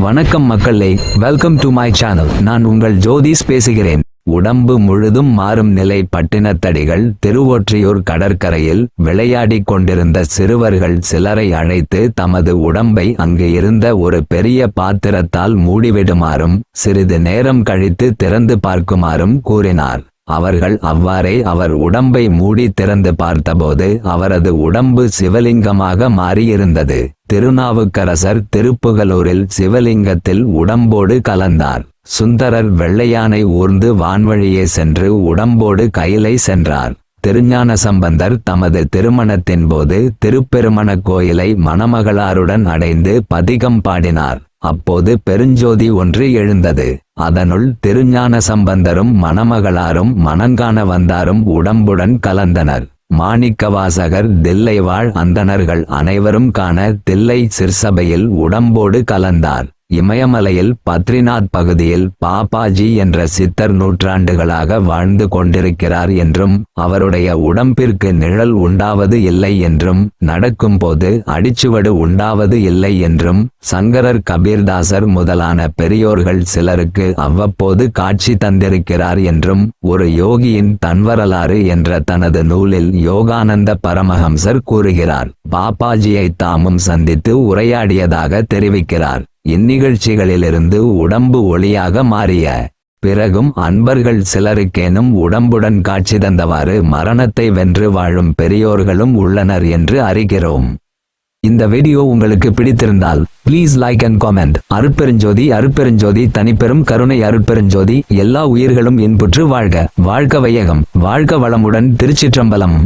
வணக்கம் மக்களே welcome to my channel நான் உங்கள் ஜோதிஸ் பேசுகிறேன். உடம்பு முழுதும் மாறும் நிலை பட்டினத்தடிகள் திருவொற்றியூர் கடற்கரையில் விளையாடிக் கொண்டிருந்த சிறுவர்கள் சிலரை அழைத்து தமது உடம்பை அங்கு இருந்த ஒரு பெரிய பாத்திரத்தால் மூடிவிடுமாறும் சிறிது நேரம் கழித்து திறந்து பார்க்குமாறும் கூறினார். அவர்கள் அவ்வாறே அவர் உடம்பை மூடி திறந்து பார்த்தபோது அவரது உடம்பு சிவலிங்கமாக மாறியிருந்தது. திருநாவுக்கரசர் திருப்புகலூரில் சிவலிங்கத்தில் உடம்போடு கலந்தார். சுந்தரர் வெள்ளையானை ஊர்ந்து வான்வழியே சென்று உடம்போடு கையிலை சென்றார். திருஞான சம்பந்தர் தமது திருமணத்தின் போது திருப்பெருமணக் கோயிலை மணமகளாருடன் அடைந்து பதிகம் பாடினார். அப்போது பெருஞ்சோதி ஒன்று எழுந்தது. அதனுள் திருஞான சம்பந்தரும் மணமகளாரும் மனங்காண வந்தாரும் உடம்புடன் கலந்தனர். மாணிக்கவாசகர் தில்லைவாழ் அந்தணர்கள் அனைவரும் காண தில்லை சிற்சபையில் உடம்போடு கலந்தார். இமயமலையில் பத்ரிநாத் பகுதியில் பாப்பாஜி என்ற சித்தர் நூற்றாண்டுகளாக வாழ்ந்து கொண்டிருக்கிறார் என்றும் அவருடைய உடம்பிற்கு நிழல் உண்டாவது இல்லை என்றும் நடக்கும்போது அடிச்சுவடு உண்டாவது இல்லை என்றும் சங்கரர் கபீர்தாசர் முதலான பெரியோர்கள் சிலருக்கு அவ்வப்போது காட்சி தந்திருக்கிறார் என்றும் ஒரு யோகியின் தன்வரலாறு என்ற தனது நூலில் யோகானந்த பரமஹம்சர் கூறுகிறார். பாப்பாஜியை தாமும் சந்தித்து உரையாடியதாக தெரிவிக்கிறார். இந்நிகழ்ச்சிகளிலிருந்து உடம்பு ஒளியாக மாறிய பிறகும் அன்பர்கள் சிலருக்கேனும் உடம்புடன் காட்சி தந்தவாறு மரணத்தை வென்று வாழும் பெரியோர்களும் உள்ளனர் என்று அறிகிறோம். இந்த வீடியோ உங்களுக்கு பிடித்திருந்தால் ப்ளீஸ் லைக் அண்ட் காமெண்ட் அருட்பெருஞ்சோதி அருட்பெருஞ்சோதி தனிப்பெரும் கருணை அருட்பெருஞ்சோதி எல்லா உயிர்களும் இன்புற்று வாழ்க. வாழ்க வையகம் வாழ்க வளமுடன் திருச்சிற்றம்பலம்.